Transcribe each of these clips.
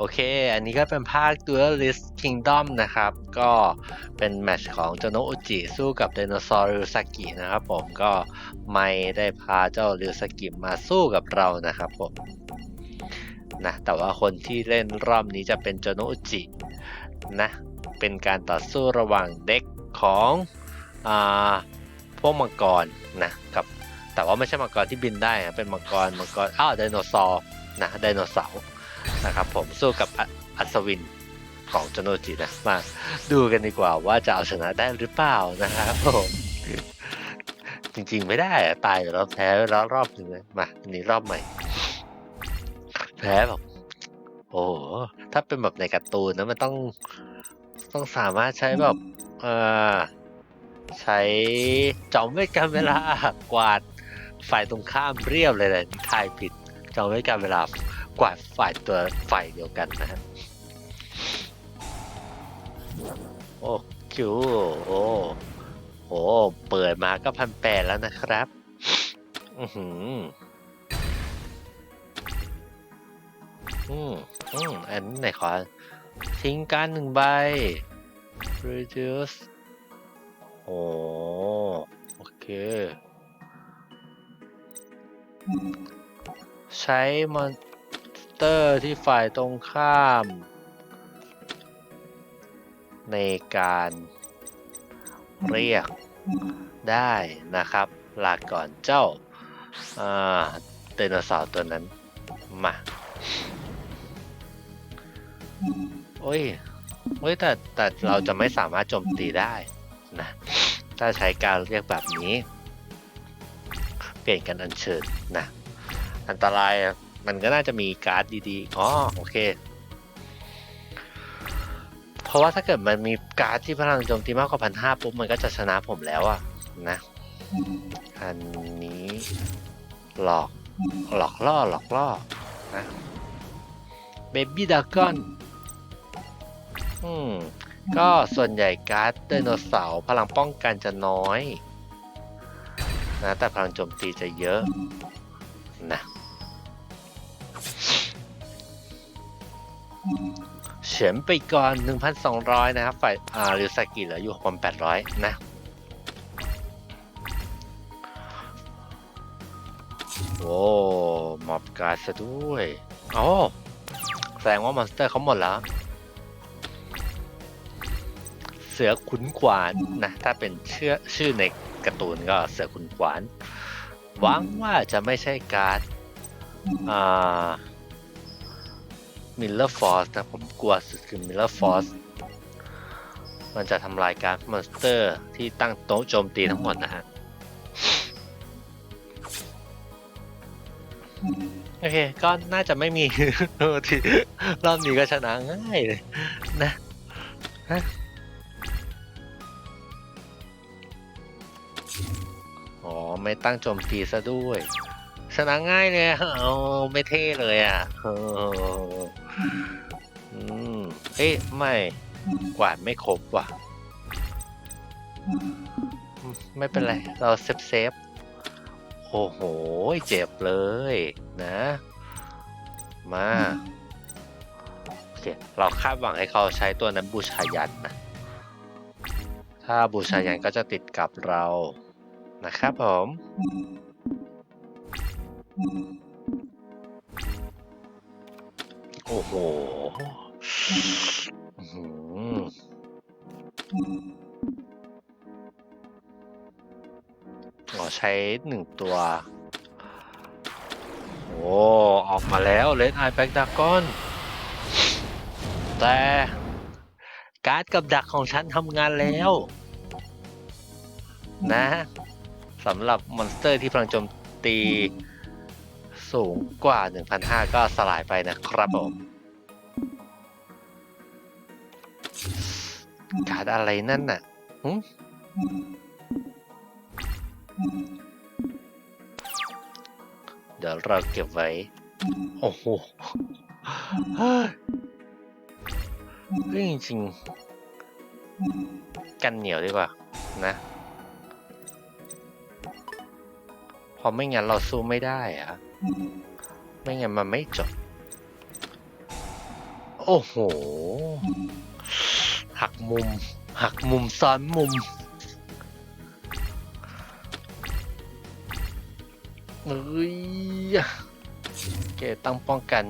โอเค อันนี้ก็เป็นภาค Duelist Kingdom นะครับ ก็เป็นแมตช์ของโจโนอุจิสู้กับไดโนเสาร์ริวซากินะครับผม ก็ไม่ได้พาเจ้าริวซากิมาสู้กับเรานะครับผม นะ แต่ว่าคนที่เล่นรอบนี้จะเป็นโจโนอุจินะ เป็นการต่อสู้ระหว่างเด็กของอ่าพวกมังกรนะกับ แต่ว่าไม่ใช่มังกรที่บินได้อะเป็นมังกร มังกร อ้าวไดโนเสาร์นะไดโนเสาร์ นะครับผมสู้กับอัศวินของโจโนจินะมาดูกันดีกว่าว่าจะเอาชนะได้หรือเปล่านะครับผมจริงๆไม่ได้อะตายแต่เราแพ้แล้วรอบหนึ่งเลยมาอันนี้รอบใหม่ แพ้แบบโอ้ถ้าเป็นแบบในการ์ตูนนะมันต้องต้องสามารถใช้แบบเออใช้จอมเวทการเวลากวาดฝ่ายตรงข้ามเรียบเลยแหละที่ทายผิดจอมเวทการเวลา กวาดฝ่ายตัวฝ่ายเดียวกันนะฮะโอ้คิวโอ้โหเปิดมาก็พันแปดแล้วนะครับ อือหืออืมอืมอันไหนขอ ทิ้งการหนึ่งใบ reduce โอ้โอเค ใช้มอน เตอร์ที่ฝ่ายตรงข้าม ในการเรียกได้นะครับ ลาก่อนเจ้าไดโนเสาร์ตัวนั้น มา โอ้ยโอ้ยแต่แต่เราจะไม่สามารถโจมตีได้นะ ถ้าใช้การเรียกแบบนี้ เปลี่ยนกันอัญเชิญนะ อันตราย มันก็น่าจะมีการ์ดดีๆ อ๋อ โอเค เพราะว่าถ้าเกิดมันมีการ์ดที่พลังโจมตีมากกว่าพันห้าปุ๊บ มันก็จะชนะผมแล้วอะนะ อันนี้หลอกหลอกล่อหลอกล่อนะเบบี้ดากอนอืมก็ส่วนใหญ่การ์ดไดโนเสาร์พลังป้องกันจะน้อยนะแต่พลังโจมตีจะเยอะนะ เฉียนไปก่อน 1,200 นะครับ ฝ่ายอาริวซากิเหลืออยู่6,800 นะ โอ้มอบการ์ดซะด้วยโอ้แสดงว่ามอนสเตอร์เขาหมดแล้ว เสือขุนขวานนะ ถ้าเป็นชื่อชื่อในการ์ตูนก็เสือขุนขวานหวังว่าจะไม่ใช่การ์ดอ่า มิลเลอร์ฟอร์สนะผมกลัวสุดคือมิลเลอร์ฟอร์สมันจะทำลายการมอนสเตอร์ที่ตั้งโต๊ะโจมตีทั้งหมดนะฮะ โอเค ก็น่าจะไม่มีที่รอบนี้ก็ชนะง่ายเลยนะฮะอ๋อ ไม่ตั้งโจมตีซะด้วย ชนะง่ายเลยเอาไม่เท่เลยอะเอออืมเอ๊ะไม่กวาดไม่ครบว่ะ ไม่เป็นไร เราเซฟเซฟโอ้โห เจ็บเลยนะ มาโอเคเราคาดหวังให้เขาใช้ตัวนั้นบูชายันนะ ถ้าบูชายันก็จะติดกับเรานะครับผม โอ้โหอ๋อใช้หนึ่งตัว โอ้ ออกมาแล้วเลนไอแบ็กดากอน แต่ การ์ดกับดักของฉันทำงานแล้ว นะสำหรับมอนสเตอร์ที่พลังโจมตี สูงกว่า 1,500 ก็สลายไปนะครับผม การ์ดอะไรนั่นน่ะเดี๋ยวเราเก็บไว้ โอ้โหเฮ้ยเฮ้ยจริง กันเหนียวดีกว่านะ เพราะไม่งั้นเราสู้ไม่ได้อะไม่งั้นมันไม่จบ โอ้โห หักมุม หักมุมซ้อนมุมเอ้ยโอเคต้องป้องกัน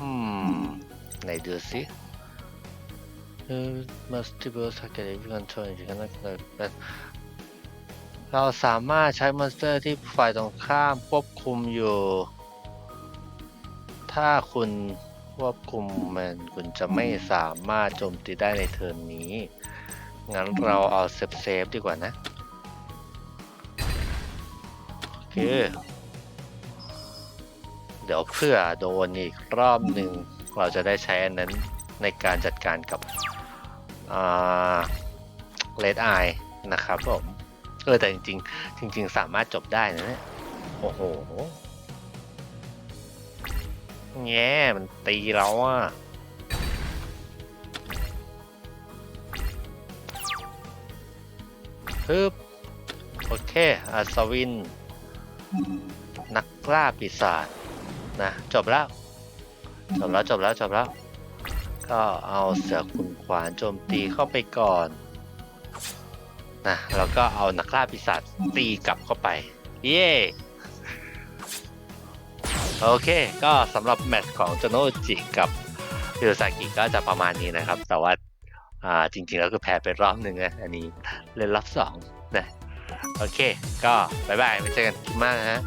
อืมไหนดูสิ เออ multiple target if you control you can not เราสามารถใช้มอนสเตอร์ที่ฝ่ายตรงข้ามควบคุมอยู่ ถ้าคุณควบคุมมันคุณจะไม่สามารถโจมตีได้ในเทิร์นนี้ งั้นเราเอาเซฟเซฟๆดีกว่านะ โอเค เดี๋ยวเพื่อโดนอีกรอบหนึ่ง เราจะได้ใช้อันนั้นในการจัดการกับ เลดไอนะครับผมเออแต่จริงๆ จริง ๆ สามารถจบได้นะเนี่ยโอ้โหแง่มันตีเราอะฮึบโอเคอัศวิน นักล่าปีศาจนะ จบแล้ว จบแล้ว จบแล้ว จบแล้ว ก็เอาเสือขุนขวานโจมตีเข้าไปก่อนนะแล้วก็เอานักล่าปีศาจตีกลับเข้าไป เย้โอเค ก็สำหรับแมตช์ของโจโนจิกับฮิโรซากิก็จะประมาณนี้นะครับ แต่ว่าอ่าจริงๆแล้วคือแพ้ไปรอบหนึ่งนะอันนี้เล่นรอบสองนะ โอเค ก็บายบายไว้เจอกันคลิปหน้านะฮะ